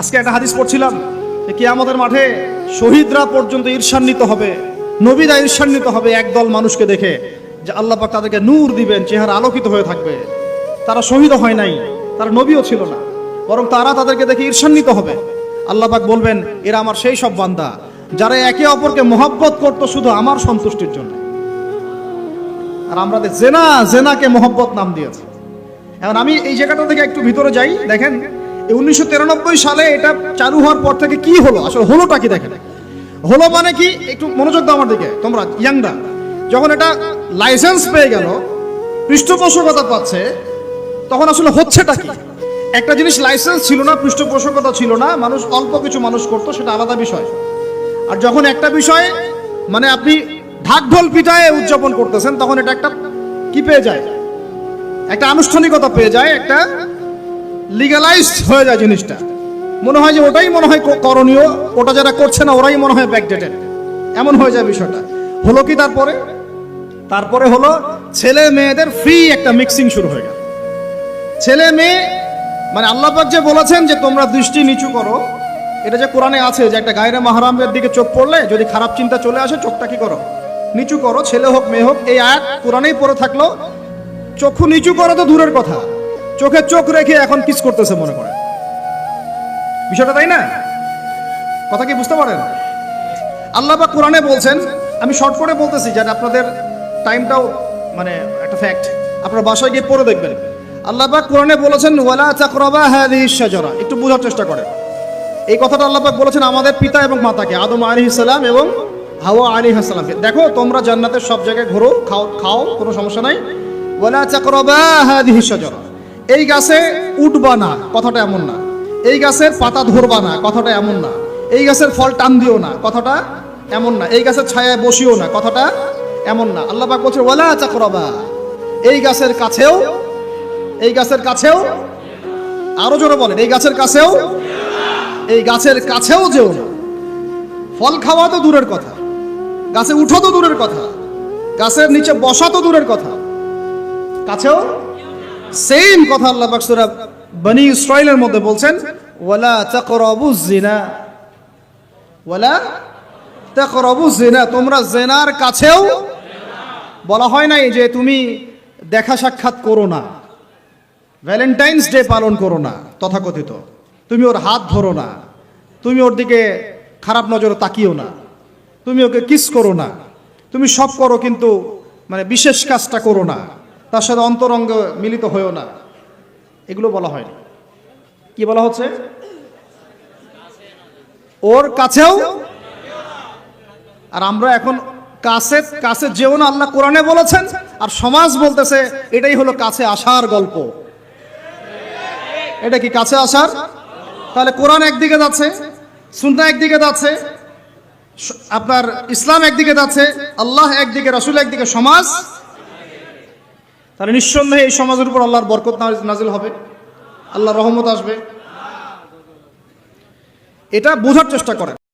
আজকে একটা হাদিস পড়ছিলাম যে আমাদের মাঠে শহীদরা পর্যন্ত ঈর্ষান্বিত হবে, নবীরা ঈর্ষান্বিত হবে একদল মানুষকে দেখে যে আল্লাহ পাক তাদেরকে নূর দিবেন, চেহারা আলোকিত হয়ে থাকবে। তারা শহীদ হয় নাই, তারা নবীও ছিল না, বরং তারা তাদেরকে দেখে ঈর্ষান্বিত হবে। আল্লাহ পাক বলবেন, এরা আমার সেই সব বান্দা, যারা একে অপরকে মহব্বত করতো শুধু আমার সন্তুষ্টির জন্য। আর আমরা জেনা, জেনাকে মহব্বত নাম দিয়েছি। এখন আমি এই জায়গাটা থেকে একটু ভিতরে যাই, দেখেন উনিশশো সালে এটা চালু হওয়ার পর থেকে কি হলো? আসলে হলোটা কি দেখেন? হলো মানে কি? একটু মনোযোগ দাও আমার দিকে। তোমরা ইয়াংরা, যখন এটা লাইসেন্স পেয়ে গেল, পৃষ্ঠপোষকতা পাচ্ছে, তখন আসলে হচ্ছেটা কি? একটা জিনিস লাইসেন্স ছিল না, পৃষ্ঠপোষকতা ছিল না, মানুষ অল্প কিছু মানুষ করতো, সেটা আলাদা বিষয়। আর যখন একটা বিষয় মানে আপনি ঢাক ঢোল পিটায় উদযাপন করতেছেন, তখন এটা একটা কি পেয়ে যায়? একটা আনুষ্ঠানিকতা পেয়ে যায়, একটা লিগালাইজড হয়ে যায় জিনিসটা। মনে হয় যে ওটাই মনে হয় করণীয়, ওটা যারা করছে না, ওরাই মনে হয় ব্যাকডেটেড এমন হয়ে যায় বিষয়টা। হলো কি তারপরে? তারপরে হলো ছেলে মেয়েদের ফ্রি একটা মিক্সিং শুরু হয়ে গেল। ছেলে মেয়ে মানে আল্লাপাক যে বলেছেন যে তোমরা দৃষ্টি নিচু করো, এটা যে কোরআনে আছে যে একটা গায়রে মাহারামের দিকে চোখ পড়লে যদি খারাপ চিন্তা চলে আসে, চোখটা কি করো? নিচু করো, ছেলে হোক, মেয়ে হোক, এই আয়াত কোরআনেই পড়ে থাকল। চক্ষু নিচু করো তো দূরের কথা। চোখে চোখ রেখে এখন কিস করতেছে মনে করে। বিষয়টা তাই না? কথা কি বুঝতে পারেন? আল্লাহ বা কোরআনে বলছেন, আমি শর্ট করে বলতেছি যাতে আপনাদের টাইমটাও মানে একটা ফ্যাক্ট আপনারা বাসায় গিয়ে পড়ে দেখবেন। আল্লাহ পাক কোরআনে বলেছেন, ওয়ালা চাকরাবা হাদিস শাজারা। একটু বোঝার চেষ্টা করেন। এই কথাটা আল্লাহ পাক বলেছেন আমাদের পিতা এবং মাতাকে, আদম আলাইহিস সালাম এবং হাওয়া আলাইহিস সালামকে। দেখো, তোমরা জান্নাতের সব জায়গায় ঘোরো, খাও খাও, কোনো সমস্যা নাই। ওয়ালা চাকরাবা হাদিস শাজারা। এই গাছে উঠবা না, কথাটা এমন না। এই গাছের পাতা ধরবা না, কথাটা এমন না। এই গাছের ফল টান দিও না, কথাটা এমন না। এই গাছের ছায়ায় বসিও না, কথাটা এমন না। আল্লাহ পাক বলছে ওয়ালা চাকরাবা এই গাছের কাছেও, এই গাছের কাছেও, আরও জোরে বলেন, এই গাছের কাছেও, এই গাছের কাছেও যেও না। ফল খাওয়া তো দূরের কথা, গাছে উঠো তো দূরের কথা, গাছের নিচে বসা তো দূরের কথা। কাছেও সেম কথা আল্লাহ পাক সূরা বনি ইসরাইলের মধ্যে বলছেন, ওয়ালা তাকরাবু জিনা ওয়ালা তাকরাবু জিনা তোমরা জেনার কাছেও বলা হয় নাই যে তুমি দেখা সাক্ষাৎ করো না, ভ্যালেন্টাইন্স ডে পালন করো না, তথাকথিত। তুমি ওর হাত ধরো না, তুমি ওর দিকে খারাপ নজরে তাকিও না, তুমি ওকে কিস করো না, তুমি সব করো কিন্তু মানে বিশেষ কাজটা করো না। তার সাথে অন্তরঙ্গ মিলিত হয়েও না। এগুলো বলা হয়নি। কি বলা হচ্ছে? ওর কাছেও? আর আমরা এখন কাছে কাছে যেও না, আল্লাহ কোরআনে বলেছেন, আর সমাজ বলতেছে, এটাই হলো কাছে আসার গল্প। এটা কি কাছে আসার? তাহলে কোরআন একদিকে যাচ্ছে সুন্না একদিকে যাচ্ছে, আপনার ইসলাম একদিকে যাচ্ছে, আল্লাহ একদিকে, রসুল একদিকে, সমাজ তাহলে নিঃসন্দেহে এই সমাজের উপর আল্লাহর বরকত নাজ- নাজিল হবে। আল্লাহর রহমত আসবে। এটা বোঝার চেষ্টা করেন।